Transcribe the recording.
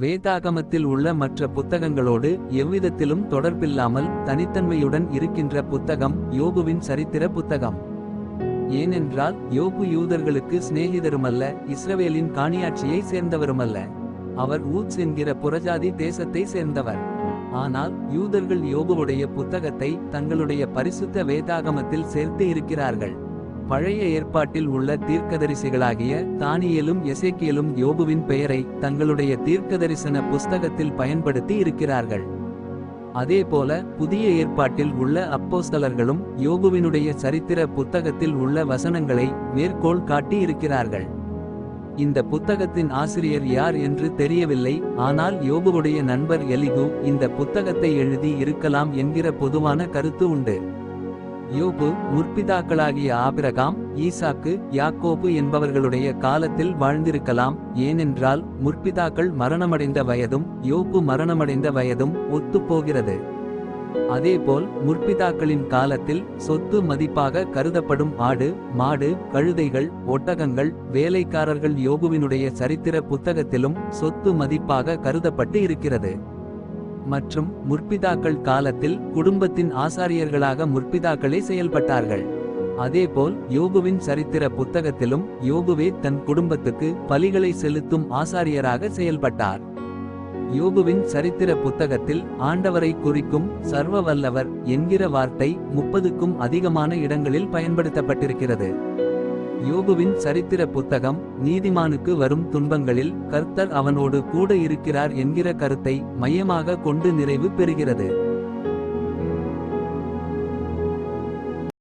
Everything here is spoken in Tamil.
வேதாகமத்தில் உள்ள மற்ற புத்தகங்களோடு எவ்விதத்திலும் தொடர்பில்லாமல் தனித்தன்மையுடன் இருக்கின்ற புத்தகம் யோபுவின் சரித்திர புத்தகம். ஏனென்றால் யோபு யூதர்களுக்கு சிநேகிதருமல்ல இஸ்ரவேலின் காணியாட்சியை சேர்ந்தவருமல்ல. அவர் ஊத்ஸ் என்கிற புறஜாதி தேசத்தை சேர்ந்தவர். ஆனால் யூதர்கள் யோபுவுடைய புத்தகத்தை தங்களுடைய பரிசுத்த வேதாகமத்தில் சேர்த்து இருக்கிறார்கள். பழைய ஏற்பாட்டில் உள்ள தீர்க்கதரிசிகளாகிய தானியேலும் எசேக்கியலும் யோபுவின் பெயரை தங்களுடைய தீர்க்கதரிசன புஸ்தகத்தில் பயன்படுத்தி இருக்கிறார்கள். அதேபோல புதிய ஏற்பாட்டில் உள்ள அப்போஸ்தலர்களும் யோபுவினுடைய சரித்திர புத்தகத்தில் உள்ள வசனங்களை மேற்கோள் காட்டி இருக்கிறார்கள். இந்த புத்தகத்தின் ஆசிரியர் யார் என்று தெரியவில்லை ஆனால் யோபுவுடைய நண்பர் எலிகு இந்த புத்தகத்தை எழுதி இருக்கலாம் என்கிற பொதுவான கருத்து உண்டு. யோபு முற்பிதாக்களாகிய ஆபிரகாம் ஈசாக்கு யாக்கோபு என்பவர்களுடைய காலத்தில் வாழ்ந்திருக்கலாம். ஏனென்றால் முற்பிதாக்கள் மரணமடைந்த வயதும் யோபு மரணமடைந்த வயதும் ஒத்துப்போகிறது. அதேபோல் முற்பிதாக்களின் காலத்தில் சொத்து மதிப்பாக கருதப்படும் ஆடு மாடு கழுதைகள் ஒட்டகங்கள் வேலைக்காரர்கள் யோபுவினுடைய சரித்திர புத்தகத்திலும் சொத்து மதிப்பாக கருதப்பட்டு இருக்கிறது. மற்றும் முற்பிதாக்கள் காலத்தில் குடும்பத்தின் ஆசாரியர்களாக முற்பிதாக்களே செயல்பட்டார்கள். அதேபோல் யோபுவின் சரித்திர புத்தகத்திலும் யோபுவே தன் குடும்பத்துக்கு பலிகளை செலுத்தும் ஆசாரியராக செயல்பட்டார். யோபுவின் சரித்திர புத்தகத்தில் ஆண்டவரை குறிக்கும் சர்வ வல்லவர் என்கிற வார்த்தை முப்பதுக்கும் அதிகமான இடங்களில் பயன்படுத்தப்பட்டிருக்கிறது. யோபுவின் சரித்திர புத்தகம் நீதிமானுக்கு வரும் துன்பங்களில் கர்த்தர் அவனோடு கூட இருக்கிறார் என்கிற கருத்தை மையமாக கொண்டு நிறைவு பெறுகிறது.